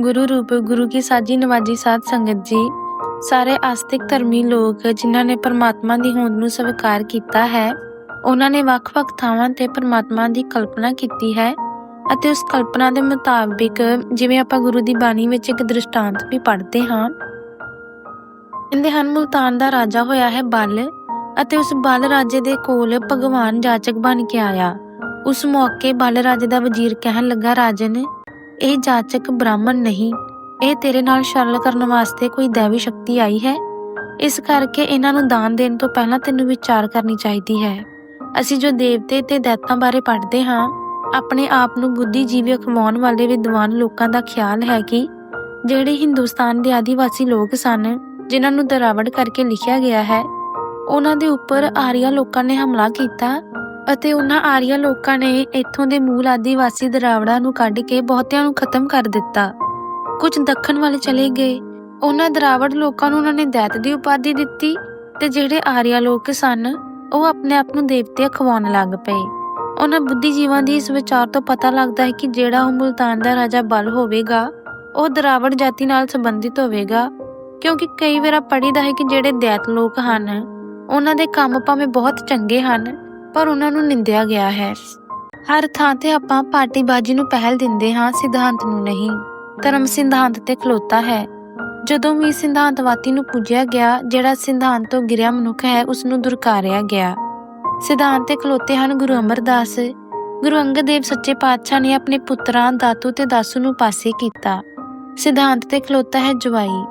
ਗੁਰੂ ਰੂਪ, ਗੁਰੂ ਕੀ ਸਾਜੀ ਨਵਾਜੀ ਸਾਧ ਸੰਗਤ ਜੀ, ਸਾਰੇ ਆਸਤਿਕ ਧਰਮੀ ਲੋਕ ਜਿਨ੍ਹਾਂ ਨੇ ਪਰਮਾਤਮਾ ਦੀ ਹੋਂਦ ਨੂੰ ਸਵੀਕਾਰ ਕੀਤਾ ਹੈ, ਉਹਨਾਂ ਨੇ ਵੱਖ-ਵੱਖ ਥਾਵਾਂ ਤੇ ਪਰਮਾਤਮਾ ਦੀ ਕਲਪਨਾ ਕੀਤੀ ਹੈ ਅਤੇ ਉਸ ਕਲਪਨਾ ਦੇ ਮੁਤਾਬਿਕ ਜਿਵੇਂ ਆਪਾਂ ਗੁਰੂ ਦੀ ਬਾਣੀ ਵਿੱਚ ਇੱਕ ਦ੍ਰਿਸ਼ਟਾਂਤ ਵੀ ਪੜ੍ਹਦੇ ਹਾਂ। ਕਹਿੰਦੇ ਹਨ, ਮੁਲਤਾਨ ਦਾ ਰਾਜਾ ਹੋਇਆ ਹੈ ਬਲ ਅਤੇ ਉਸ ਬਲ ਰਾਜੇ ਦੇ ਕੋਲ ਭਗਵਾਨ ਜਾਚਕ ਬਣ ਕੇ ਆਇਆ। ਉਸ ਮੌਕੇ ਬਲ ਰਾਜੇ ਦਾ ਵਜ਼ੀਰ ਕਹਿਣ ਲੱਗਾ, ਰਾਜਨ ਇਹ ਜਾਚਕ ਬ੍ਰਾਹਮਣ ਨਹੀਂ। ਇਹ ਤੇਰੇ ਨਾਲ ਸ਼ਰਲ ਕਰਨ ਵਾਸਤੇ ਕੋਈ ਦੇਵੀ ਸ਼ਕਤੀ ਆਈ ਹੈ? ਇਸ ਕਰਕੇ ਇਹਨਾਂ ਨੂੰ ਦਾਨ ਦੇਣ ਤੋਂ ਪਹਿਲਾਂ ਤੈਨੂੰ ਵਿਚਾਰ ਕਰਨੀ ਚਾਹੀਦੀ ਹੈ। ਅਸੀਂ ਜੋ ਦੇਵਤੇ ਤੇ ਦੈਤਾਂ ਬਾਰੇ ਪੜ੍ਹਦੇ ਹਾਂ, ਆਪਣੇ ਆਪ ਨੂੰ ਬੁੱਧੀਜੀਵੀ ਅਖਵਾਉਣ ਵਾਲੇ ਵਿਦਵਾਨ ਲੋਕਾਂ ਦਾ ਖਿਆਲ ਹੈ ਕਿ ਜਿਹੜੇ ਹਿੰਦੁਸਤਾਨ ਦੇ ਆਦੀਵਾਸੀ ਲੋਕ ਸਨ, ਜਿਨ੍ਹਾਂ ਨੂੰ ਦਰਾਵੜ ਕਰਕੇ ਲਿਖਿਆ ਗਿਆ ਹੈ, ਉਹਨਾਂ ਦੇ ਉੱਪਰ ਆਰੀਆ ਲੋਕਾਂ ਨੇ ਹਮਲਾ ਕੀਤਾ ਅਤੇ ਉਹਨਾਂ ਆਰੀਆ ਲੋਕਾਂ ਨੇ ਇੱਥੋਂ ਦੇ ਮੂਲ ਆਦੀਵਾਸੀ ਦਰਾਵੜਾਂ ਨੂੰ ਕੱਢ ਕੇ ਬਹੁਤਿਆਂ ਨੂੰ ਖਤਮ ਕਰ ਦਿੱਤਾ। ਕੁਝ ਦੱਖਣ ਵੱਲ ਚਲੇ ਗਏ। ਉਹਨਾਂ ਦਰਾਵੜ ਲੋਕਾਂ ਨੂੰ ਉਹਨਾਂ ਨੇ ਦੈਤ ਦੀ ਉਪਾਧੀ ਦਿੱਤੀ ਤੇ ਜਿਹੜੇ ਆਰੀਆ ਲੋਕ ਸਨ, ਉਹ ਆਪਣੇ ਆਪ ਨੂੰ ਦੇਵਤੇ ਖਵਾਉਣ ਲੱਗ ਪਏ। ਉਹਨਾਂ ਬੁੱਧੀਜੀਵਾਂ ਦੀ ਇਸ ਵਿਚਾਰ ਤੋਂ ਪਤਾ ਲੱਗਦਾ ਹੈ ਕਿ ਜਿਹੜਾ ਉਹ ਮੁਲਤਾਨ ਦਾ ਰਾਜਾ ਬਲ ਹੋਵੇਗਾ, ਉਹ ਦਰਾਵੜ ਜਾਤੀ ਨਾਲ ਸੰਬੰਧਿਤ ਹੋਵੇਗਾ, ਕਿਉਂਕਿ ਕਈ ਵਾਰ ਪੜੀਦਾ ਹੈ ਕਿ ਜਿਹੜੇ ਦੈਤ ਲੋਕ ਹਨ, ਉਹਨਾਂ ਦੇ ਕੰਮ ਭਾਵੇਂ ਬਹੁਤ ਚੰਗੇ ਹਨ ਪਰ ਉਹਨਾਂ ਨੂੰ ਨਿੰਦਿਆ ਗਿਆ ਹੈ। ਹਰ ਥਾਂ ਤੇ ਆਪਾਂ ਪਾਰਟੀਬਾਜ਼ੀ ਨੂੰ ਪਹਿਲ ਦਿੰਦੇ ਹਾਂ, ਸਿਧਾਂਤ ਨੂੰ ਨਹੀਂ। ਧਰਮ ਸਿਧਾਂਤ ਤੇ ਖਲੋਤਾ ਹੈ। ਜਦੋਂ ਵੀ ਸਿਧਾਂਤਵਾਦੀ ਨੂੰ ਪੁੱਜਿਆ ਗਿਆ, ਜਿਹੜਾ ਸਿਧਾਂਤ ਤੋਂ ਗਿਰਿਆ ਮਨੁੱਖ ਹੈ ਉਸ ਨੂੰ ਦੁਰਕਾਰਿਆ ਗਿਆ। ਸਿਧਾਂਤ ਤੇ ਖਲੋਤੇ ਹਨ ਗੁਰੂ ਅਮਰਦਾਸ। ਗੁਰੂ ਅੰਗਦ ਦੇਵ ਸੱਚੇ ਪਾਤਸ਼ਾਹ ਨੇ ਆਪਣੇ ਪੁੱਤਰਾਂ, ਦਾਤੂ ਤੇ ਦਾਸੂ ਨੂੰ ਪਾਸੇ ਕੀਤਾ। ਸਿਧਾਂਤ ਤੇ ਖਲੋਤਾ ਹੈ ਜਵਾਈ।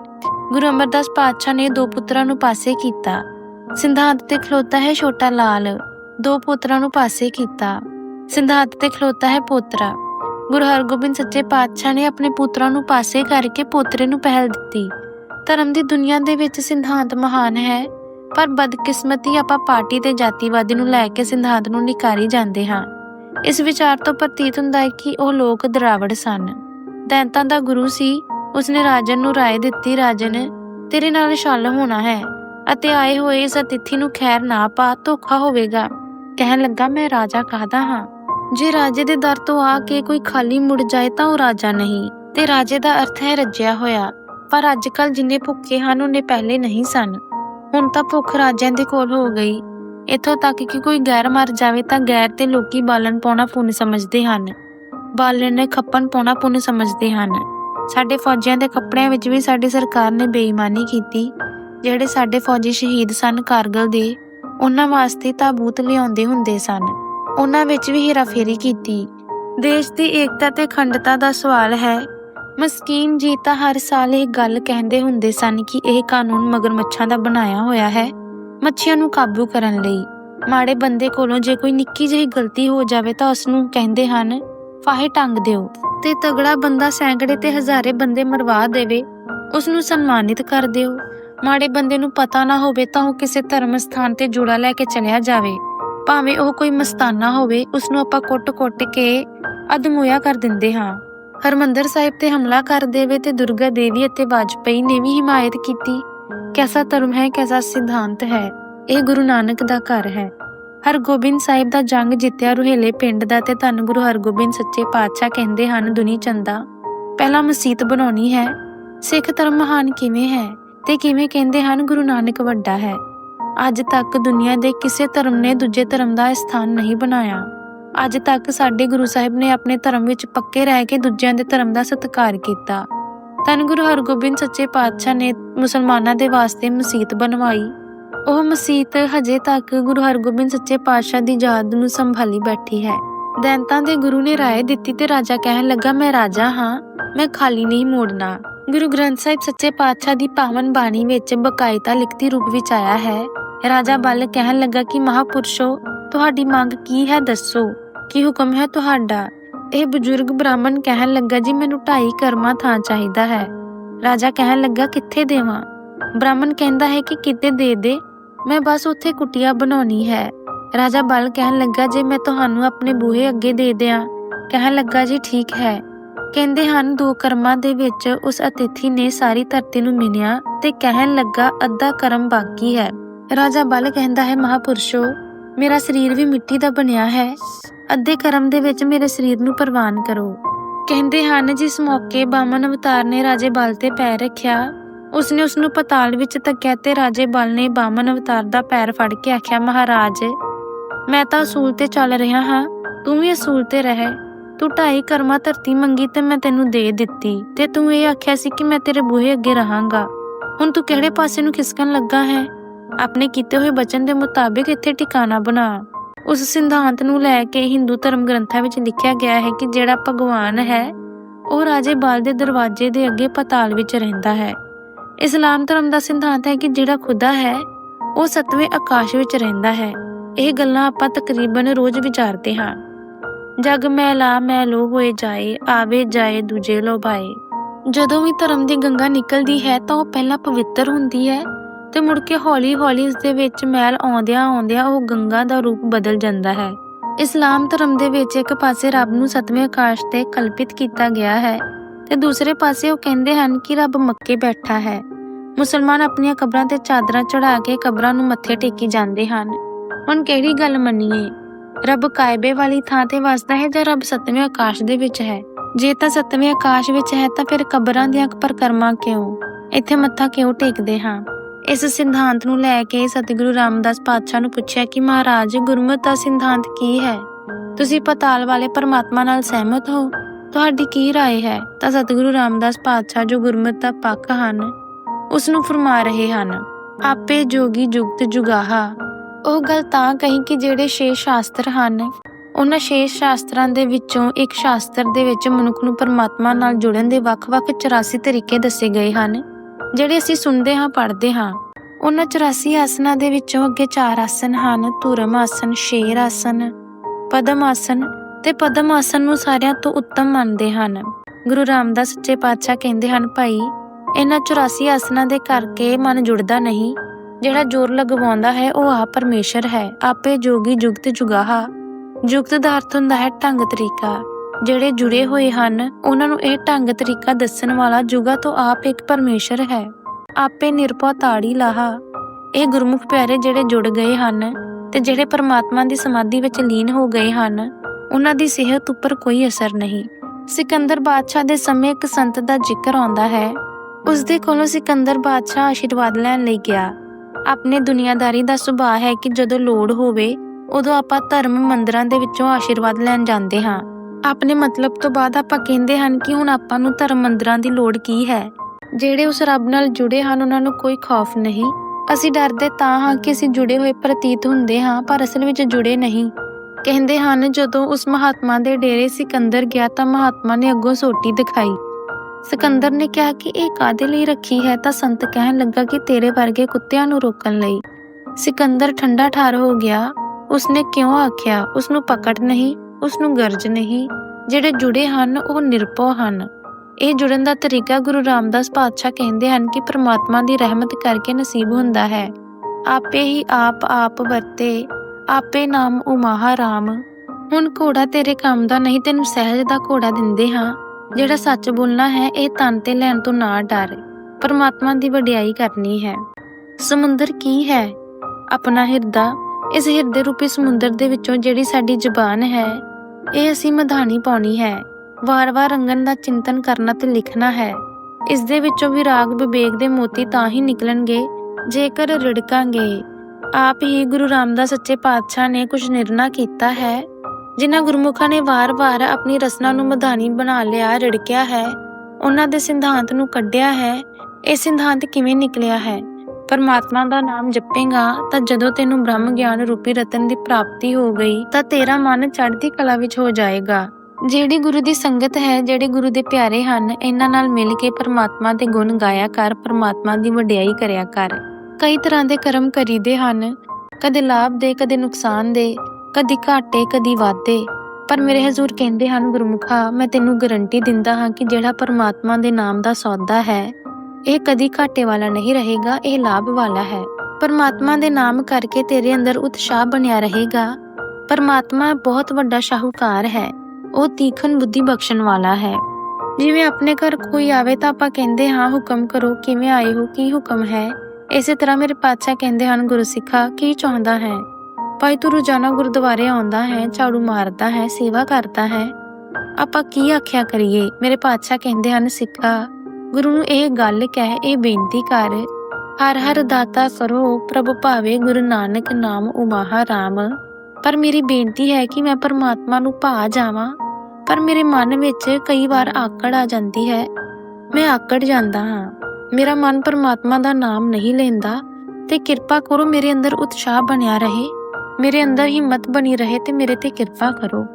ਗੁਰੂ ਅਮਰਦਾਸ ਪਾਤਸ਼ਾਹ ਨੇ ਦੋ ਪੁੱਤਰਾਂ ਨੂੰ ਪਾਸੇ ਕੀਤਾ। ਸਿਧਾਂਤ ਤੇ ਖਲੋਤਾ ਹੈ ਛੋਟਾ ਲਾਲ। ਦੋ ਪੁੱਤਰਾਂ ਨੂੰ ਪਾਸੇ ਕੀਤਾ। ਸਿਧਾਂਤ ਤੇ ਖਲੋਤਾ ਹੈ ਪੋਤਰਾ। ਗੁਰੂ ਹਰਗੋਬਿੰਦ ਸੱਚੇ ਪਾਤਸ਼ਾਹ ਨੇ ਆਪਣੇ ਪੁੱਤਰਾਂ ਨੂੰ ਪਾਸੇ ਕਰਕੇ ਪੋਤਰੇ ਨੂੰ ਪਹਿਲ ਦਿੱਤੀ। ਧਰਮ ਦੀ ਦੁਨੀਆ ਦੇ ਵਿੱਚ ਸਿਧਾਂਤ ਮਹਾਨ ਹੈ, ਪਰ ਬਦਕਿਸਮਤੀ ਆਪਾਂ ਪਾਰਟੀ ਤੇ ਜਾਤੀਵਾਦੀ ਨੂੰ ਲੈ ਕੇ ਸਿਧਾਂਤ ਨੂੰ ਨਿਕਾਰੀ ਜਾਂਦੇ ਹਾਂ। ਇਸ ਵਿਚਾਰ ਤੋਂ ਪ੍ਰਤੀਤ ਹੁੰਦਾ ਹੈ ਕਿ ਉਹ ਲੋਕ ਦਰਾਵੜ ਸਨ। ਦੈਂਤਾਂ ਦਾ ਗੁਰੂ ਸੀ, ਉਸਨੇ ਰਾਜਨ ਨੂੰ ਰਾਏ ਦਿੱਤੀ, ਰਾਜਨ, ਤੇਰੇ ਨਾਲ ਛਲ ਹੋਣਾ ਹੈ, ਅਤੇ ਆਏ ਹੋਏ ਇਸ ਅਤਿਥੀ ਨੂੰ ਖੈਰ ਨਾ ਪਾ, ਧੋਖਾ ਹੋਵੇਗਾ। ਕਹਿਣ ਲੱਗਾ, ਮੈਂ ਰਾਜਾ ਕਹਦਾ ਹਾਂ। ਜੇ ਰਾਜੇ ਦੇ ਦਰ ਤੋਂ ਆ ਕੇ ਕੋਈ ਖਾਲੀ ਮੁੜ ਜਾਏ ਤਾਂ ਉਹ ਰਾਜਾ ਨਹੀਂ ਤੇ ਰਾਜੇ ਦਾ ਅਰਥ ਹੈ ਰੱਜਿਆ ਹੋਇਆ। ਪਰ ਅੱਜ ਕੱਲ ਜਿੰਨੇ ਭੁੱਖੇ ਹਨ, ਉਹਨੇ ਪਹਿਲੇ ਨਹੀਂ ਸਨ। ਹੁਣ ਤਾਂ ਭੁੱਖ ਰਾਜਿਆਂ ਦੇ ਕੋਲ ਹੋ ਗਈ। ਇਥੋਂ ਤੱਕ ਕਿ ਕੋਈ ਗੈਰ ਮਰ ਜਾਵੇ ਤਾਂ ਗੈਰ ਤੇ ਲੋਕੀ ਬਾਲਣ ਪਾਉਣਾ ਪੁੰਨ ਸਮਝਦੇ ਹਨ। ਬਾਲਣ ਨੇ ਖੱਪਣ ਪਾਉਣਾ ਪੁੰਨ ਸਮਝਦੇ ਹਨ। ਸਾਡੇ ਫੌਜੀਆਂ ਦੇ ਕੱਪੜਿਆਂ ਵਿੱਚ ਵੀ ਸਾਡੀ ਸਰਕਾਰ ਨੇ ਬੇਈਮਾਨੀ ਕੀਤੀ। ਜਿਹੜੇ ਸਾਡੇ ਫੌਜੀ ਸ਼ਹੀਦ ਸਨ, ਕਾਰਗਲ ਦੇ ਉਹਨਾਂ ਵਾਸਤੇ ਤਾਬੂਤ ਲਿਆਉਂਦੇ ਹੁੰਦੇ ਸਨ। ਉਹਨਾਂ ਵਿੱਚ ਵੀ ਹੀਰਾਫੇਰੀ ਕੀਤੀ। ਦੇਸ਼ ਦੀ ਏਕਤਾ ਤੇ ਅਖੰਡਤਾ ਦਾ ਸਵਾਲ ਹੈ। ਮਸਕੀਨ ਜੀ ਤਾਂ ਹਰ ਸਾਲ ਇਹ ਗੱਲ ਕਹਿੰਦੇ ਹੁੰਦੇ ਸਨ ਕਿ ਇਹ ਕਾਨੂੰਨ ਮਗਰਮੱਛਾਂ ਦਾ ਬਣਾਇਆ ਹੋਇਆ ਹੈ, ਮੱਛੀਆਂ ਨੂੰ ਕਾਬੂ ਕਰਨ ਲਈ। ਮਾੜੇ ਬੰਦੇ ਕੋਲੋਂ ਜੇ ਕੋਈ ਨਿੱਕੀ ਜਿਹੀ ਗਲਤੀ ਹੋ ਜਾਵੇ ਤਾਂ ਉਸ ਨੂੰ ਕਹਿੰਦੇ ਹਨ, ਫਾਹੇ ਟੰਗ ਦਿਓ। ਤੇ ਤਗੜਾ ਬੰਦਾ ਸੈਂਕੜੇ ਤੇ ਹਜ਼ਾਰੇ ਬੰਦੇ ਮਰਵਾ ਦੇਵੇ, ਉਸ ਨੂੰ ਸਨਮਾਨਿਤ ਕਰ ਦਿਓ। ਮਾੜੇ ਬੰਦੇ ਨੂੰ ਪਤਾ ਨਾ ਹੋਵੇ ਤਾਂ ਉਹ ਕਿਸੇ ਧਰਮ ਸਥਾਨ ਤੇ ਜੁੜਾ ਲੈ ਕੇ ਚਲਿਆ ਜਾਵੇ। ਭਾਵੇਂ ਉਹ ਕੋਈ ਮਸਤਾਨਾ ਹੋਵੇ ਉਸ ਨੂੰ ਆਪਾਂ ਕੁੱਟ-ਕੁੱਟ ਕੇ ਅਦਮੋਇਆ ਕਰ ਦਿੰਦੇ ਹਾਂ। ਹਰਮੰਦਰ ਸਾਹਿਬ ਤੇ ਹਮਲਾ ਕਰ ਦੇਵੇ ਤੇ ਦੁਰਗਾ ਦੇਵੀ ਅਤੇ ਵਾਜਪਈ ਨੇ ਵੀ ਹਿਮਾਇਤ ਕੀਤੀ। ਕੈਸਾ ਧਰਮ ਹੈ, ਕੈਸਾ ਸਿਧਾਂਤ ਹੈ, ਇਹ ਗੁਰੂ ਨਾਨਕ ਦਾ ਘਰ ਹੈ। ਹਰਗੋਬਿੰਦ ਸਾਹਿਬ ਦਾ ਜੰਗ ਜਿੱਤਿਆ ਰੁਹੇਲੇ ਪਿੰਡ ਦਾ ਤੇ ਧੰਨ ਗੁਰੂ ਹਰਗੋਬਿੰਦ ਸੱਚੇ ਪਾਤਸ਼ਾਹ ਕਹਿੰਦੇ ਹਨ ਦੁਨੀ ਚੰਦਾ ਪਹਿਲਾਂ ਮਸਜਿਦ ਬਣਾਉਣੀ ਹੈ, ਸਿੱਖ ਧਰਮ ਮਹਾਨ ਕਿਵੇਂ ਹੈ? ਤੇ ਕਿਵੇਂ ਕਹਿੰਦੇ ਹਨ, ਗੁਰੂ ਨਾਨਕ ਵੱਡਾ ਹੈ। ਅੱਜ ਤੱਕ ਦੁਨੀਆ ਦੇ ਕਿਸੇ ਧਰਮ ਨੇ ਦੂਜੇ ਧਰਮ ਦਾ ਸਥਾਨ ਨਹੀਂ ਬਣਾਇਆ। ਅੱਜ ਤੱਕ ਸਾਡੇ ਗੁਰੂ ਸਾਹਿਬ ਨੇ ਆਪਣੇ ਧਰਮ ਵਿੱਚ ਪੱਕੇ ਰਹਿ ਕੇ ਦੂਜਿਆਂ ਦੇ ਧਰਮ ਦਾ ਸਤਿਕਾਰ ਕੀਤਾ। ਤਨ ਗੁਰੂ ਹਰਗੋਬਿੰਦ ਸੱਚੇ ਪਾਤਸ਼ਾਹ ਨੇ ਮੁਸਲਮਾਨਾਂ ਦੇ ਵਾਸਤੇ ਮਸਜਿਦ ਬਣਵਾਈ। ਉਹ ਮਸਜਿਦ ਹਜੇ ਤੱਕ ਗੁਰੂ ਹਰਗੋਬਿੰਦ ਸੱਚੇ ਪਾਤਸ਼ਾਹ ਦੀ ਯਾਦ ਨੂੰ ਸੰਭਾਲੀ ਬੈਠੀ ਹੈ। ਦੈਂਤਾਂ ਦੇ ਗੁਰੂ ਨੇ ਰਾਏ ਦਿੱਤੀ ਤੇ ਰਾਜਾ ਕਹਿਣ ਲੱਗਾ, ਮੈਂ ਰਾਜਾ ਹਾਂ, ਮੈਂ ਖਾਲੀ ਨਹੀਂ ਮੋੜਨਾ। ਗੁਰੂ ਗ੍ਰੰਥ ਸਾਹਿਬ ਸੱਚੇ ਪਾਤਸ਼ਾਹ ਦੀ ਪਾਵਨ ਬਾਣੀ ਵਿੱਚ ਬਕਾਇਦਾ ਲਿਖਤੀ ਰੂਪ ਵਿੱਚ ਆਇਆ ਹੈ। ਰਾਜਾ ਬਲ ਕਹਿਣ ਲੱਗਾ ਕਿ, ਮਹਾਪੁਰਸ਼ੋ, ਤੁਹਾਡੀ ਮੰਗ ਕੀ ਹੈ ਦੱਸੋ? ਕੀ ਹੁਕਮ ਹੈ ਤੁਹਾਡਾ? ਇਹ ਬਜ਼ੁਰਗ ਬ੍ਰਾਹਮਣ ਕਹਿਣ ਲੱਗਾ, ਜੀ, ਮੈਨੂੰ ਢਾਈ ਕਰਮਾ ਥਾਂ ਚਾਹੀਦਾ ਹੈ। ਰਾਜਾ ਕਹਿਣ ਲੱਗਾ, ਕਿੱਥੇ ਦੇਵਾਂ? ਬ੍ਰਾਹਮਣ ਕਹਿੰਦਾ ਹੈ ਕਿ, ਕਿਤੇ ਦੇ ਦੇ, ਮੈਂ ਬਸ ਉੱਥੇ ਕੁਟਿਆ ਬਣਾਉਣੀ ਹੈ। ਰਾਜਾ ਬਲ ਕਹਿਣ ਲੱਗਾ, ਜੇ ਮੈਂ ਤੁਹਾਨੂੰ ਆਪਣੇ ਬੂਹੇ ਅੱਗੇ ਦੇ ਦਿਆਂ। ਕਹਿਣ ਲੱਗਾ, ਜੀ ਠੀਕ ਹੈ। ਕਹਿੰਦੇ ਹਨ, ਦੋ ਕਰਮਾਂ ਦੇ ਵਿੱਚ ਉਸ ਅਤਿਥੀ ਨੇ ਸਾਰੀ ਧਰਤੀ ਨੂੰ ਮਿਲਿਆ ਤੇ ਕਹਿਣ ਲੱਗਾ, ਅੱਧਾ ਕਰਮ ਬਾਕੀ ਹੈ। ਰਾਜਾ ਬਲ ਕਹਿੰਦਾ ਹੈ, ਮਹਾਪੁਰਸ਼ੋ, ਮੇਰਾ ਸਰੀਰ ਵੀ ਮਿੱਟੀ ਦਾ ਬਣਿਆ ਹੈ। ਅੱਧੇ ਕਰਮ ਦੇ ਵਿੱਚ ਮੇਰੇ ਸਰੀਰ ਨੂੰ ਪ੍ਰਵਾਨ ਕਰੋ। ਕਹਿੰਦੇ ਹਨ, ਜਿਸ ਮੌਕੇ ਬਾਮਨ ਅਵਤਾਰ ਨੇ ਰਾਜੇ ਬਲ ਤੇ ਪੈਰ ਰੱਖਿਆ, ਉਸਨੇ ਉਸ ਨੂੰ ਪਤਾਲ ਵਿੱਚ ਧੱਕਿਆ ਤੇ ਰਾਜੇ ਬਲ ਨੇ ਬਾਮਨ ਅਵਤਾਰ ਦਾ ਪੈਰ ਫੜ ਕੇ ਆਖਿਆ, ਮਹਾਰਾਜ ਮੈਂ ਤਾਂ ਅਸੂਲ ਤੇ ਚੱਲ ਰਿਹਾ ਹਾਂ। ਤੂੰ ਵੀ ਅਸੂਲ ਤੇ ਰਹਿ। ਤੂੰ ਢਾਈ ਕਰਮਾ ਧਰਤੀ ਮੰਗੀ ਤੇ ਮੈਂ ਤੈਨੂੰ ਦੇ ਦਿੱਤੀ। ਤੇ ਤੂੰ ਇਹ ਆਖਿਆ ਸੀ ਕਿ ਮੈਂ ਤੇਰੇ ਬੂਹੇ ਅੱਗੇ ਰਹਾਂਗਾ। ਹੁਣ ਤੂੰ ਕਿਹੜੇ ਪਾਸੇ ਨੂੰ ਖਿਸਕਣ ਲੱਗਾ ਹੈ? ਆਪਣੇ ਕੀਤੇ ਹੋਏ ਬਚਨ ਦੇ ਮੁਤਾਬਿਕ ਇੱਥੇ ਟਿਕਾਣਾ ਬਣਾ। ਉਸ ਸਿਧਾਂਤ ਨੂੰ ਲੈ ਕੇ ਹਿੰਦੂ ਧਰਮ ਗ੍ਰੰਥਾਂ ਵਿੱਚ ਲਿਖਿਆ ਗਿਆ ਹੈ ਕਿ ਜਿਹੜਾ ਭਗਵਾਨ ਹੈ, ਉਹ ਰਾਜੇ ਬਾਲ ਦੇ ਦਰਵਾਜ਼ੇ ਦੇ ਅੱਗੇ ਪਤਾਲ ਵਿੱਚ ਰਹਿੰਦਾ ਹੈ। ਇਸਲਾਮ ਧਰਮ ਦਾ ਸਿਧਾਂਤ ਹੈ ਕਿ ਜਿਹੜਾ ਖੁਦਾ ਹੈ, ਉਹ ਸਤਵੇਂ ਆਕਾਸ਼ ਵਿੱਚ ਰਹਿੰਦਾ ਹੈ। ਇਹ ਗੱਲਾਂ ਆਪਾਂ ਤਕਰੀਬਨ ਰੋਜ਼ ਵਿਚਾਰਦੇ ਹਾਂ। ਜਗ ਮੈਲਾ ਮੈਲੋ ਹੋਏ ਜਾਏ, ਆਵੇ ਜਾਏ ਦੂਜੇ ਲੋ ਜਦੋਂ ਵੀ ਧਰਮ ਦੀ ਗੰਗਾ ਨਿਕਲਦੀ ਹੈ ਤਾਂ ਉਹ ਪਹਿਲਾਂ ਪਵਿੱਤਰ ਹੁੰਦੀ ਹੈ ਤੇ ਮੁੜ ਕੇ ਹੌਲੀ-ਹੌਲੀ ਇਸ ਦੇ ਵਿੱਚ ਮੈਲ ਆਉਂਦਿਆਂ ਆਉਂਦਿਆਂ ਉਹ ਗੰਗਾ ਦਾ ਰੂਪ ਬਦਲ ਜਾਂਦਾ ਹੈ। ਇਸਲਾਮ ਧਰਮ ਦੇ ਵਿੱਚ ਇੱਕ ਪਾਸੇ ਰੱਬ ਨੂੰ ਸਤਵੇਂ ਆਕਾਸ਼ ਤੇ ਕਲਪਿਤ ਕੀਤਾ ਗਿਆ ਹੈ ਤੇ ਦੂਸਰੇ ਪਾਸੇ ਉਹ ਕਹਿੰਦੇ ਹਨ ਕਿ ਰੱਬ ਮੱਕੇ ਬੈਠਾ ਹੈ। ਮੁਸਲਮਾਨ ਆਪਣੀਆਂ ਕਬਰਾਂ ਤੇ ਚਾਦਰਾਂ ਚੜਾ ਕੇ ਕਬਰਾਂ ਨੂੰ ਮੱਥੇ ਟੇਕੀ ਜਾਂਦੇ ਹਨ। ਹੁਣ ਕਿਹੜੀ ਗੱਲ ਮੰਨੀਏ ਰੱਬ ਕਾਇਬੇ ਵਾਲੀ ਥਾਂ ਤੇ ਵਸਦਾ ਹੈ ਜਾਂ ਰੱਬ ਸਤਵੇਂ ਆਕਾਸ਼ ਦੇ ਵਿੱਚ ਹੈ ਜੇ ਤਾਂ ਸਤਵੇਂ ਆਕਾਸ਼ ਵਿੱਚ ਹੈ ਤਾਂ ਫਿਰ ਕਬਰਾਂ ਦੀਆਂ ਪਰਕਰਮਾ ਕਿਉਂ ਇੱਥੇ ਮੱਥਾ ਕਿਉਂ ਟੇਕਦੇ ਹਾਂ ਇਸ ਸਿਧਾਂਤ ਨੂੰ ਲੈ ਕੇ ਸਤਿਗੁਰੂ ਰਾਮਦਾਸ ਪਾਤਸ਼ਾਹ ਨੂੰ ਪੁੱਛਿਆ ਕਿ ਮਹਾਰਾਜ ਗੁਰਮਤਿ ਦਾ ਸਿਧਾਂਤ ਕੀ ਹੈ ਤੁਸੀਂ ਪਤਾਲ ਵਾਲੇ ਪਰਮਾਤਮਾ ਨਾਲ ਸਹਿਮਤ ਹੋ ਤੁਹਾਡੀ ਕੀ رائے ਹੈ ਤਾਂ ਸਤਿਗੁਰੂ ਰਾਮਦਾਸ ਪਾਤਸ਼ਾਹ ਜੋ ਗੁਰਮਤਿ ਦਾ ਪੱਕ ਹਨ ਉਸ ਨੂੰ ਫਰਮਾ ਰਹੇ ਹਨ ਆਪੇ ਜੋਗੀ ਜੁਗਤ ਜੁਗਾਹਾ ਉਹ ਗੱਲ ਤਾਂ ਕਹੀ ਕਿ ਜਿਹੜੇ ਛੇ ਸ਼ਾਸਤਰ ਹਨ, ਉਹਨਾਂ ਛੇ ਸ਼ਾਸਤਰਾਂ ਦੇ ਵਿੱਚੋਂ ਇੱਕ ਸ਼ਾਸਤਰ ਦੇ ਵਿੱਚ ਮਨੁੱਖ ਨੂੰ ਪਰਮਾਤਮਾ ਨਾਲ ਜੁੜਨ ਦੇ ਵੱਖ-ਵੱਖ 84 ਤਰੀਕੇ ਦੱਸੇ ਗਏ ਹਨ, ਜਿਹੜੇ ਅਸੀਂ ਸੁਣਦੇ ਹਾਂ, ਪੜ੍ਹਦੇ ਹਾਂ। ਉਹਨਾਂ 84 ਆਸਨਾਂ ਦੇ ਵਿੱਚੋਂ ਅੱਗੇ ਚਾਰ ਆਸਨ ਹਨ, ਧੁਰਮ ਆਸਨ, ਸ਼ੇਰ ਆਸਨ, ਪਦਮ ਆਸਨ ਤੇ ਪਦਮ ਆਸਨ ਨੂੰ ਸਾਰਿਆਂ ਤੋਂ ਉੱਤਮ ਮੰਨਦੇ ਹਨ। ਗੁਰੂ ਰਾਮਦਾਸ ਸੱਚੇ ਪਾਤਸ਼ਾਹ ਕਹਿੰਦੇ ਹਨ, ਭਾਈ, ਇਹਨਾਂ 84 ਆਸਨਾਂ ਦੇ ਕਰਕੇ ਮਨ ਜੁੜਦਾ ਨਹੀਂ ਜਿਹੜਾ ਜ਼ੋਰ ਲਗਵਾਉਂਦਾ ਹੈ, ਉਹ ਆ ਪਰਮੇਸ਼ਰ ਹੈ। ਆਪੇ ਜੋਗੀ ਜੁਗਤ ਜੁਗਾਹਾ। ਜੁਗਤ ਦਾ ਅਰਥ ਹੁੰਦਾ ਹੈ ਢੰਗ ਤਰੀਕਾ। ਜਿਹੜੇ ਜੁੜੇ ਹੋਏ ਹਨ, ਉਹਨਾਂ ਨੂੰ ਇਹ ਢੰਗ ਤਰੀਕਾ ਦੱਸਣ ਵਾਲਾ ਜੁਗਾ ਤੋਂ ਆਪ ਇੱਕ ਪਰਮੇਸ਼ਰ ਹੈ। ਆਪੇ ਨਿਰਭਉ ਤਾੜੀ ਲਾਹਾ। ਇਹ ਗੁਰਮੁਖ ਪਿਆਰੇ ਜਿਹੜੇ ਜੁੜ ਗਏ ਹਨ ਤੇ ਜਿਹੜੇ ਪਰਮਾਤਮਾ ਦੀ ਸਮਾਧੀ ਵਿੱਚ ਲੀਨ ਹੋ ਗਏ ਹਨ, ਉਹਨਾਂ ਦੀ ਸਿਹਤ ਉੱਪਰ ਕੋਈ ਅਸਰ ਨਹੀਂ। ਸਿਕੰਦਰ ਬਾਦਸ਼ਾਹ ਦੇ ਸਮੇਂ ਇੱਕ ਸੰਤ ਦਾ ਜ਼ਿਕਰ ਆਉਂਦਾ ਹੈ। ਉਸ ਦੇ ਕੋਲੋਂ ਸਿਕੰਦਰ ਬਾਦਸ਼ਾਹ ਆਸ਼ੀਰਵਾਦ ਲੈਣ ਲਈ ਗਿਆ। ਆਪਣੇ ਦੁਨੀਆਦਾਰੀ ਦਾ ਸੁਭਾਅ ਹੈ ਕਿ ਜਦੋਂ ਲੋੜ ਹੋਵੇ, ਉਦੋਂ ਆਪਾਂ ਧਰਮ ਮੰਦਰਾਂ ਦੇ ਵਿੱਚੋਂ ਆਸ਼ੀਰਵਾਦ ਲੈਣ ਜਾਂਦੇ ਹਾਂ। ਆਪਣੇ ਮਤਲਬ ਤੋਂ ਬਾਅਦ ਆਪਾਂ ਕਹਿੰਦੇ ਹਨ ਕਿ ਹੁਣ ਆਪਾਂ ਨੂੰ ਧਰਮ ਮੰਦਰਾਂ ਦੀ ਲੋੜ ਕੀ ਹੈ? ਜਿਹੜੇ ਉਸ ਰੱਬ ਨਾਲ ਜੁੜੇ ਹਨ, ਉਹਨਾਂ ਨੂੰ ਕੋਈ ਖੌਫ ਨਹੀਂ। ਅਸੀਂ ਡਰਦੇ ਤਾਂ ਹਾਂ ਕਿ ਅਸੀਂ ਜੁੜੇ ਹੋਏ ਪ੍ਰਤੀਤ ਹੁੰਦੇ ਹਾਂ, ਪਰ ਅਸਲ ਵਿੱਚ ਜੁੜੇ ਨਹੀਂ। ਕਹਿੰਦੇ ਹਨ, ਜਦੋਂ ਉਸ ਮਹਾਤਮਾ ਦੇ ਡੇਰੇ ਸਿਕੰਦਰ ਗਿਆ ਤਾਂ ਮਹਾਤਮਾ ਨੇ ਅੱਗੋਂ ਸੋਟੀ ਦਿਖਾਈ। ਸਿਕੰਦਰ ਨੇ ਕਿਹਾ ਕਿ ਇਹ ਕਾਦੇ ਲਈ ਰੱਖੀ ਹੈ? ਤਾਂ ਸੰਤ ਕਹਿਣ ਲੱਗਾ ਕਿ ਤੇਰੇ ਵਰਗੇ ਕੁੱਤਿਆਂ ਨੂੰ ਰੋਕਣ ਲਈ। ਸਿਕੰਦਰ ਠੰਡਾ ਠਾਰ ਹੋ ਗਿਆ। ਉਸਨੇ ਕਿਉਂ ਆਖਿਆ? ਉਸ ਨੂੰ ਪਕੜ ਨਹੀਂ ਉਸ ਨੂੰ ਗਰਜ ਨਹੀਂ। ਜਿਹੜੇ ਜੁੜੇ ਹਨ, ਉਹ ਨਿਰਭਉ ਹਨ। ਇਹ ਜੁੜਨ ਦਾ ਤਰੀਕਾ ਗੁਰੂ ਰਾਮਦਾਸ ਪਾਤਸ਼ਾਹ ਕਹਿੰਦੇ ਹਨ ਕਿ ਪ੍ਰਮਾਤਮਾ ਦੀ ਰਹਿਮਤ ਕਰਕੇ ਨਸੀਬ ਹੁੰਦਾ ਹੈ। ਆਪੇ ਹੀ ਆਪ ਆਪ ਵਰਤੇ। ਆਪੇ ਨਾਮ ਉਮਾਹਾ ਰਾਮ। ਹੁਣ ਘੋੜਾ ਤੇਰੇ ਕੰਮ ਦਾ ਨਹੀਂ, ਤੈਨੂੰ ਸਹਿਜ ਦਾ ਘੋੜਾ ਦਿੰਦੇ ਹਾਂ। ਜਿਹੜਾ ਸੱਚ ਬੋਲਣਾ ਹੈ, ਇਹ ਤਨ ਤੇ ਲੈਣ ਤੋਂ ਨਾ ਡਰ। ਪਰਮਾਤਮਾ ਦੀ ਵਡਿਆਈ ਕਰਨੀ ਹੈ। ਸਮੁੰਦਰ ਕੀ ਹੈ? ਆਪਣਾ ਹਿਰਦਾ। ਇਸ ਹਿਰਦੇ ਰੂਪੀ ਸਮੁੰਦਰ ਦੇ ਵਿੱਚੋਂ ਜਿਹੜੀ ਸਾਡੀ ਜ਼ੁਬਾਨ ਹੈ, ਇਹ ਅਸੀਂ ਮਧਾਣੀ ਪਾਉਣੀ ਹੈ। ਵਾਰ-ਵਾਰ ਰੰਗਨ ਦਾ ਚਿੰਤਨ ਕਰਨਾ ਤੇ ਲਿਖਣਾ ਹੈ। ਇਸ ਦੇ ਵਿੱਚੋਂ ਵਿਰਾਗ ਵਿਵੇਕ ਦੇ ਮੋਤੀ ਤਾਂ ਹੀ ਨਿਕਲਣਗੇ, ਜੇਕਰ ਰਿੜਕਾਂਗੇ। ਆਪ ਹੀ ਗੁਰੂ ਰਾਮਦਾਸ ਸੱਚੇ ਪਾਤਸ਼ਾਹ ਨੇ ਕੁਝ ਨਿਰਣਾ ਕੀਤਾ ਹੈ। ਜਿਨ੍ਹਾਂ ਗੁਰਮੁਖਾਂ ਨੇ ਵਾਰ-ਵਾਰ ਆਪਣੀ ਰਸਨਾ ਨੂੰ ਮਧਾਨੀ ਬਣਾ ਲਿਆ, ਰਿੜਕਿਆ ਹੈ, ਉਹਨਾਂ ਦੇ ਸਿਧਾਂਤ ਨੂੰ ਕੱਢਿਆ ਹੈ, ਇਹ ਸਿਧਾਂਤ ਕਿਵੇਂ ਨਿਕਲਿਆ ਹੈ? ਪਰਮਾਤਮਾ ਦਾ ਨਾਮ ਜਪੇਗਾ, ਤਾਂ ਜਦੋਂ ਤੈਨੂੰ ਬ੍ਰਹਮ ਗਿਆਨ ਰੂਪੀ ਰਤਨ ਦੀ ਪ੍ਰਾਪਤੀ ਹੋ ਗਈ, ਤਾਂ ਤੇਰਾ ਮਨ ਚੜ੍ਹਦੀ ਕਲਾ ਵਿੱਚ ਹੋ ਜਾਏਗਾ। ਜਿਹੜੀ ਗੁਰੂ ਦੀ ਸੰਗਤ ਹੈ, ਜਿਹੜੇ ਗੁਰੂ ਦੇ ਪਿਆਰੇ ਹਨ, ਇਹਨਾਂ ਨਾਲ ਮਿਲ ਕੇ ਪਰਮਾਤਮਾ ਦੇ ਗੁਣ ਗਾਇਆ ਕਰ, ਪਰਮਾਤਮਾ ਦੀ ਵਡਿਆਈ ਕਰਿਆ ਕਰ। ਕਈ ਤਰ੍ਹਾਂ ਦੇ ਕਰਮ ਕਰੀਦੇ ਹਨ, ਕਦੇ ਲਾਭ ਦੇ, ਕਦੇ ਨੁਕਸਾਨ ਦੇ ਕਦੀ ਘਾਟੇ, ਕਦੀ ਵਾਧੇ। ਪਰ ਮੇਰੇ ਹਜ਼ੂਰ ਕਹਿੰਦੇ ਹਨ, ਗੁਰਮੁਖਾ, ਮੈਂ ਤੈਨੂੰ ਗਰੰਟੀ ਦਿੰਦਾ ਹਾਂ ਕਿ ਜਿਹੜਾ ਪਰਮਾਤਮਾ ਦੇ ਨਾਮ ਦਾ ਸੌਦਾ ਹੈ, ਇਹ ਕਦੀ ਘਾਟੇ ਵਾਲਾ ਨਹੀਂ ਰਹੇਗਾ, ਇਹ ਲਾਭ ਵਾਲਾ ਹੈ। ਪਰਮਾਤਮਾ ਦੇ ਨਾਮ ਕਰਕੇ ਤੇਰੇ ਅੰਦਰ ਉਤਸ਼ਾਹ ਬਣਿਆ ਰਹੇਗਾ। ਪਰਮਾਤਮਾ ਬਹੁਤ ਵੱਡਾ ਸ਼ਾਹੂਕਾਰ ਹੈ, ਉਹ ਤੀਖਣ ਬੁੱਧੀ ਬਖਸ਼ਣ ਵਾਲਾ ਹੈ। ਜਿਵੇਂ ਆਪਣੇ ਘਰ ਕੋਈ ਆਵੇ ਤਾਂ ਆਪਾਂ ਕਹਿੰਦੇ ਹਾਂ, ਹੁਕਮ ਕਰੋ, ਕਿਵੇਂ ਆਏ ਹੋ, ਕੀ ਹੁਕਮ ਹੈ? ਇਸੇ ਤਰ੍ਹਾਂ ਮੇਰੇ ਪਾਤਸ਼ਾਹ ਕਹਿੰਦੇ ਹਨ ਗੁਰੂ ਸਿੱਖਾ ਕੀ ਚਾਹੁੰਦਾ ਹੈ? ਭਾਈ ਤੂੰ ਰੋਜ਼ਾਨਾ ਗੁਰਦੁਆਰੇ ਆਉਂਦਾ ਹੈ, ਝਾੜੂ ਮਾਰਦਾ ਹੈ, ਸੇਵਾ ਕਰਦਾ ਹੈ। ਆਪਾਂ ਕੀ ਆਖਿਆ ਕਰੀਏ? ਮੇਰੇ ਪਾਤਸ਼ਾਹ ਕਹਿੰਦੇ ਹਨ ਸਿੱਖਾ ਗੁਰੂ ਨੂੰ ਇਹ ਗੱਲ ਕਹਿ, ਇਹ ਬੇਨਤੀ ਕਰ। ਹਰ ਹਰ ਦਾਤਾ ਕਰੋ ਪ੍ਰਭ ਭਾਵੇ ਗੁਰੂ ਨਾਨਕ ਨਾਮ ਉਮਾਹਾ ਰਾਮ। ਪਰ ਮੇਰੀ ਬੇਨਤੀ ਹੈ ਕਿ ਮੈਂ ਪਰਮਾਤਮਾ ਨੂੰ ਭਾ ਜਾਵਾਂ। ਪਰ ਮੇਰੇ ਮਨ ਵਿੱਚ ਕਈ ਵਾਰ ਆਕੜ ਆ ਜਾਂਦੀ ਹੈ। ਮੈਂ ਆਕੜ ਜਾਂਦਾ ਹਾਂ। ਮੇਰਾ ਮਨ ਪਰਮਾਤਮਾ ਦਾ ਨਾਮ ਨਹੀਂ ਲੈਂਦਾ ਤੇ ਕਿਰਪਾ ਕਰੋ ਮੇਰੇ ਅੰਦਰ ਉਤਸ਼ਾਹ ਬਣਿਆ ਰਹੇ। ਮੇਰੇ ਅੰਦਰ ਹਿੰਮਤ ਬਣੀ ਰਹੇ ਤੇ ਮੇਰੇ ਤੇ ਕਿਰਪਾ ਕਰੋ।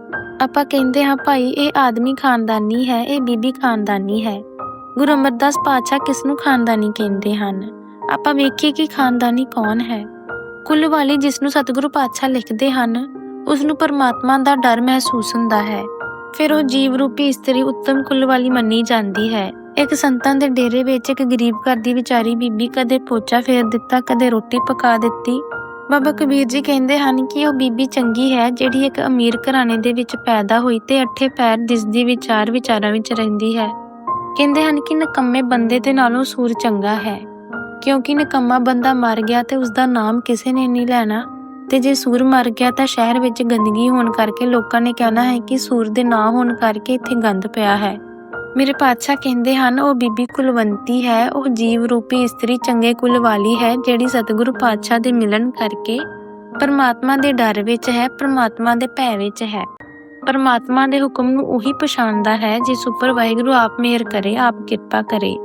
ਆਪਾਂ ਕਹਿੰਦੇ ਹਾਂ, ਭਾਈ, ਇਹ ਆਦਮੀ ਖਾਨਦਾਨੀ ਹੈ, ਇਹ ਬੀਬੀ ਖਾਨਦਾਨੀ ਹੈ। ਗੁਰੂ ਅਮਰਦਾਸ ਪਾਤਸ਼ਾਹ ਕਿਸ ਨੂੰ ਖਾਨਦਾਨੀ ਕਹਿੰਦੇ ਹਨ? ਆਪਾਂ ਵੇਖੀਏ ਕਿ ਖਾਨਦਾਨੀ ਕੌਣ ਹੈ। ਕੁੱਲ ਵਾਲੀ ਜਿਸ ਨੂੰ ਸਤਿਗੁਰੂ ਪਾਤਸ਼ਾਹ ਲਿਖਦੇ ਹਨ ਉਸ ਨੂੰ ਪਰਮਾਤਮਾ ਦਾ ਡਰ ਮਹਿਸੂਸ ਹੁੰਦਾ ਹੈ। ਫਿਰ ਉਹ ਜੀਵ ਰੂਪੀ ਇਸਤਰੀ ਉੱਤਮ ਕੁੱਲ ਵਾਲੀ ਮੰਨੀ ਜਾਂਦੀ ਹੈ। ਇੱਕ ਸੰਤਾਂ ਦੇ ਡੇਰੇ ਵਿੱਚ ਇੱਕ ਗਰੀਬ ਘਰ ਦੀ ਵਿਚਾਰੀ ਬੀਬੀ ਕਦੇ ਪੋਚਾ ਫੇਰ ਦਿੱਤਾ, ਕਦੇ ਰੋਟੀ ਪਕਾ ਦਿੱਤੀ। ਬਾਬਾ ਕਬੀਰ ਜੀ ਕਹਿੰਦੇ ਹਨ ਕਿ ਉਹ ਬੀਬੀ ਚੰਗੀ ਹੈ, ਜਿਹੜੀ ਇੱਕ ਅਮੀਰ ਘਰਾਣੇ ਦੇ ਵਿੱਚ ਪੈਦਾ ਹੋਈ ਤੇ ਅੱਠੇ ਪੈਰ ਦਿਸਦੀ ਵਿਚਾਰ ਵਿਚਾਰਾਂ ਵਿੱਚ ਰਹਿੰਦੀ ਹੈ। ਕਹਿੰਦੇ ਹਨ ਕਿ ਨਕੰਮੇ ਬੰਦੇ ਦੇ ਨਾਲੋਂ ਸੂਰ ਚੰਗਾ ਹੈ, ਕਿਉਂਕਿ ਨਕੰਮਾ ਬੰਦਾ ਮਰ ਗਿਆ ਤੇ ਉਸ ਦਾ ਨਾਮ ਕਿਸੇ ਨੇ ਨਹੀਂ ਲੈਣਾ ਤੇ ਜੇ ਸੂਰ ਮਰ ਗਿਆ ਤਾਂ ਸ਼ਹਿਰ ਵਿੱਚ ਗੰਦਗੀ ਹੋਣ ਕਰਕੇ ਲੋਕਾਂ ਨੇ ਕਹਿਣਾ ਹੈ ਕਿ ਸੂਰ ਦੇ ਨਾ ਹੋਣ ਕਰਕੇ ਇੱਥੇ ਗੰਦ ਪਿਆ ਹੈ। ਮੇਰੇ ਪਾਤਸ਼ਾਹ ਕਹਿੰਦੇ ਹਨ, ਉਹ ਬੀਬੀ ਕੁਲਵੰਤੀ ਹੈ, ਉਹ ਜੀਵ ਰੂਪੀ ਇਸਤਰੀ ਚੰਗੇ ਕੁਲ ਵਾਲੀ ਹੈ, ਜਿਹੜੀ ਸਤਿਗੁਰੂ ਪਾਤਸ਼ਾਹ ਦੇ ਮਿਲਣ ਕਰਕੇ ਪਰਮਾਤਮਾ ਦੇ ਡਰ ਵਿੱਚ ਹੈ, ਪਰਮਾਤਮਾ ਦੇ ਭੈ ਵਿੱਚ ਹੈ। ਪਰਮਾਤਮਾ ਦੇ ਹੁਕਮ ਨੂੰ ਉਹੀ ਪਛਾਣਦਾ ਹੈ, ਜਿਸ ਉੱਪਰ ਵਾਹਿਗੁਰੂ ਆਪ ਮਿਹਰ ਕਰੇ, ਆਪ ਕਿਰਪਾ ਕਰੇ।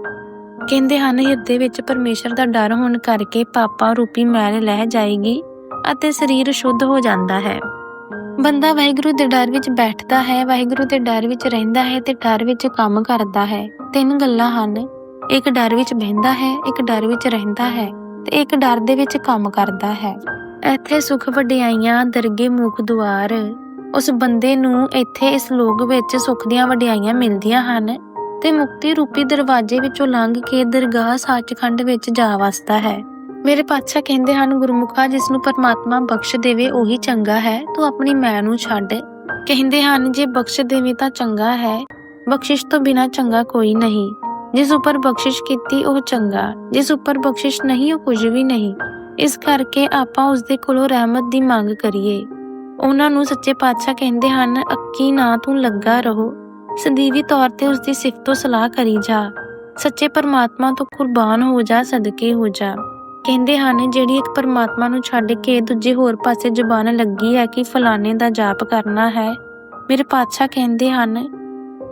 ਕਹਿੰਦੇ ਹਨ, ਹਿਰਦੇ ਵਿੱਚ ਪਰਮੇਸ਼ਰ ਦਾ ਡਰ ਹੋਣ ਕਰਕੇ ਪਾਪਾਂ ਰੂਪੀ ਮੈਲ ਲਹਿ ਜਾਏਗੀ ਅਤੇ ਸਰੀਰ ਸ਼ੁੱਧ ਹੋ ਜਾਂਦਾ ਹੈ। ਬੰਦਾ ਵਾਹਿਗੁਰੂ ਦੇ ਡਰ ਵਿੱਚ ਬੈਠਦਾ ਹੈ, ਵਾਹਿਗੁਰੂ ਦੇ ਡਰ ਵਿੱਚ ਰਹਿੰਦਾ ਹੈ ਤੇ ਡਰ ਵਿੱਚ ਕੰਮ ਕਰਦਾ ਹੈ। ਤਿੰਨ ਗੱਲਾਂ ਹਨ। ਇੱਕ ਡਰ ਵਿੱਚ ਬਹਿੰਦਾ ਹੈ, ਇੱਕ ਡਰ ਵਿੱਚ ਰਹਿੰਦਾ ਹੈ ਤੇ ਇੱਕ ਡਰ ਦੇ ਵਿੱਚ ਕੰਮ ਕਰਦਾ ਹੈ। ਇੱਥੇ ਸੁਖ ਵਡਿਆਈਆਂ ਦਰਗੇ ਮੁਖ ਦੁਆਰ। ਉਸ ਬੰਦੇ ਨੂੰ ਇੱਥੇ ਇਸ ਲੋਕ ਵਿੱਚ ਸੁਖ ਦੀਆਂ ਵਡਿਆਈਆਂ ਮਿਲਦੀਆਂ ਹਨ ਤੇ ਮੁਕਤੀ ਰੂਪੀ ਦਰਵਾਜ਼ੇ ਵਿੱਚੋਂ ਲੰਘ ਕੇ ਦਰਗਾਹ ਸੱਚਖੰਡ ਵਿੱਚ ਜਾ ਵਸਦਾ ਹੈ। ਮੇਰੇ ਪਾਤਸ਼ਾਹ ਕਹਿੰਦੇ ਹਨ, ਗੁਰਮੁਖਾ ਜਿਸ ਨੂੰ ਪਰਮਾਤਮਾ ਬਖਸ਼ ਦੇਵੇ, ਉਹੀ ਚੰਗਾ ਹੈ। ਤੂੰ ਆਪਣੀ ਮੈਂ ਨੂੰ ਛੱਡ। ਕਹਿੰਦੇ ਹਨ, ਜੇ ਬਖਸ਼ ਦੇਵੇ ਤਾਂ ਚੰਗਾ ਹੈ। ਬਖਸ਼ਿਸ਼ ਤੋਂ ਬਿਨਾ ਚੰਗਾ ਕੋਈ ਨਹੀਂ। ਜਿਸ ਉੱਪਰ ਬਖਸ਼ਿਸ਼ ਕੀਤੀ, ਉਹ ਚੰਗਾ। ਜਿਸ ਉੱਪਰ ਬਖਸ਼ਿਸ਼ ਨਹੀਂ, ਉਹ ਕੁਝ ਵੀ ਨਹੀਂ। ਇਸ ਕਰਕੇ ਆਪਾਂ ਉਸ ਦੇ ਕੋਲੋਂ ਰਹਿਮਤ ਦੀ ਮੰਗ ਕਰੀਏ। ਉਹਨਾਂ ਨੂੰ ਸੱਚੇ ਪਾਤਸ਼ਾਹ ਕਹਿੰਦੇ ਹਨ, ਅੱਕੀ ਨਾ ਤੂੰ ਲੱਗਾ ਰਹੋ। ਸਦੀਵੀ ਤੌਰ ਤੇ ਉਸ ਦੀ ਸਿਫਤੋ ਸਲਾਹ ਕਰੀ ਜਾ। ਸੱਚੇ ਪਰਮਾਤਮਾ ਤੋਂ ਕੁਰਬਾਨ ਹੋ ਜਾ, ਸਦਕੇ ਹੋ ਜਾ। ਕਹਿੰਦੇ ਹਨ, ਜਿਹੜੀ ਇੱਕ ਪਰਮਾਤਮਾ ਨੂੰ ਛੱਡ ਕੇ ਦੂਜੇ ਹੋਰ ਪਾਸੇ ਜ਼ੁਬਾਨ ਲੱਗੀ ਹੈ ਕਿ ਫਲਾਣੇ ਦਾ ਜਾਪ ਕਰਨਾ ਹੈ, ਮੇਰੇ ਪਾਤਸ਼ਾਹ ਕਹਿੰਦੇ ਹਨ,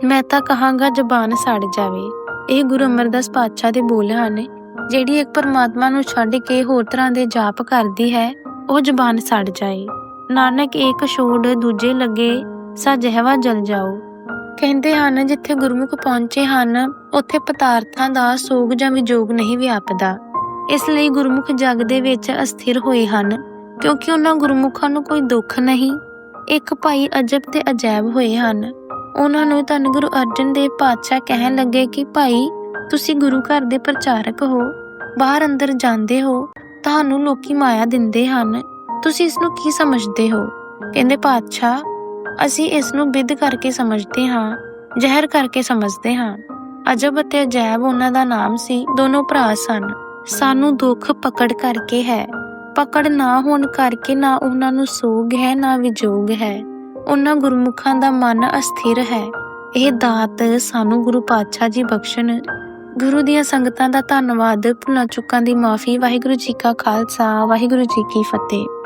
ਮੈਂ ਤਾਂ ਕਹਾਂਗਾ ਜ਼ੁਬਾਨ ਸੜ ਜਾਵੇ। ਇਹ ਗੁਰੂ ਅਮਰਦਾਸ ਪਾਤਸ਼ਾਹ ਦੇ ਬੋਲ ਹਨ, ਜਿਹੜੀ ਇੱਕ ਪਰਮਾਤਮਾ ਨੂੰ ਛੱਡ ਕੇ ਹੋਰ ਤਰ੍ਹਾਂ ਦੇ ਜਾਪ ਕਰਦੀ ਹੈ, ਉਹ ਜ਼ੁਬਾਨ ਸੜ ਜਾਏ। ਨਾਨਕ ਏਕ ਛੋੜ, ਦੂਜੇ ਲੱਗੇ ਸਜਹਿਵਾ ਜਲ ਜਾਓ। ਕਹਿੰਦੇ ਹਨ, ਜਿੱਥੇ ਗੁਰਮੁਖ ਪਹੁੰਚੇ ਹਨ, ਉੱਥੇ ਪਦਾਰਥਾਂ ਦਾ ਸੋਗ ਜਾਂ ਵਿਜੋਗ ਨਹੀਂ ਵਿਆਪਦਾ। ਇਸ ਲਈ ਗੁਰਮੁਖ ਜਗ ਦੇ ਵਿੱਚ ਅਸਥਿਰ ਹੋਏ ਹਨ, ਕਿਉਂਕਿ ਉਹਨਾਂ ਗੁਰਮੁਖਾਂ ਨੂੰ ਕੋਈ ਦੁੱਖ ਨਹੀਂ। ਇੱਕ ਭਾਈ ਅਜਬ ਤੇ ਅਜੈਬ ਹੋਏ ਹਨ। ਉਹਨਾਂ ਨੂੰ ਧੰਨ ਗੁਰੂ ਅਰਜਨ ਦੇਵ ਪਾਤਸ਼ਾਹ ਕਹਿਣ ਲੱਗੇ ਕਿ, ਭਾਈ, ਤੁਸੀਂ ਗੁਰੂ ਘਰ ਦੇ ਪ੍ਰਚਾਰਕ ਹੋ, ਬਾਹਰ ਅੰਦਰ ਜਾਂਦੇ ਹੋ, ਤੁਹਾਨੂੰ ਲੋਕੀ ਮਾਇਆ ਦਿੰਦੇ ਹਨ। ਤੁਸੀਂ ਇਸ ਨੂੰ ਕੀ ਸਮਝਦੇ ਹੋ? ਕਹਿੰਦੇ, ਪਾਤਸ਼ਾਹ, ਅਸੀਂ ਇਸ ਨੂੰ ਵਿਦ ਕਰਕੇ ਸਮਝਦੇ ਹਾਂ, ਜ਼ਹਿਰ ਕਰਕੇ ਸਮਝਦੇ ਹਾਂ। ਅਜਬ ਅਤੇ ਅਜੈਬ ਉਹਨਾਂ ਦਾ ਨਾਮ ਸੀ, ਦੋਨੋਂ ਭਰਾ ਸਨ। ਸਾਨੂੰ ਦੁੱਖ ਪਕੜ ਕਰਕੇ ਹੈ। ਪਕੜ ਨਾ ਹੋਣ ਕਰਕੇ ਨਾ ਉਹਨਾਂ ਨੂੰ ਸੋਗ ਹੈ, ਨਾ ਵਿਜੋਗ ਹੈ। ਉਹਨਾਂ ਗੁਰਮੁਖਾਂ ਦਾ ਮਨ ਅਸਥਿਰ ਹੈ। ਇਹ ਦਾਤ ਸਾਨੂੰ ਗੁਰੂ ਪਾਤਸ਼ਾਹ ਜੀ ਬਖਸ਼ਣ। ਗੁਰੂ ਦੀਆਂ ਸੰਗਤਾਂ ਦਾ ਧੰਨਵਾਦ। ਭੁੱਲਾਂ ਚੁੱਕਾਂ ਦੀ ਮਾਫੀ। ਵਾਹਿਗੁਰੂ ਜੀ ਕਾ ਖਾਲਸਾ। ਵਾਹਿਗੁਰੂ ਜੀ ਕੀ ਫਤਿਹ।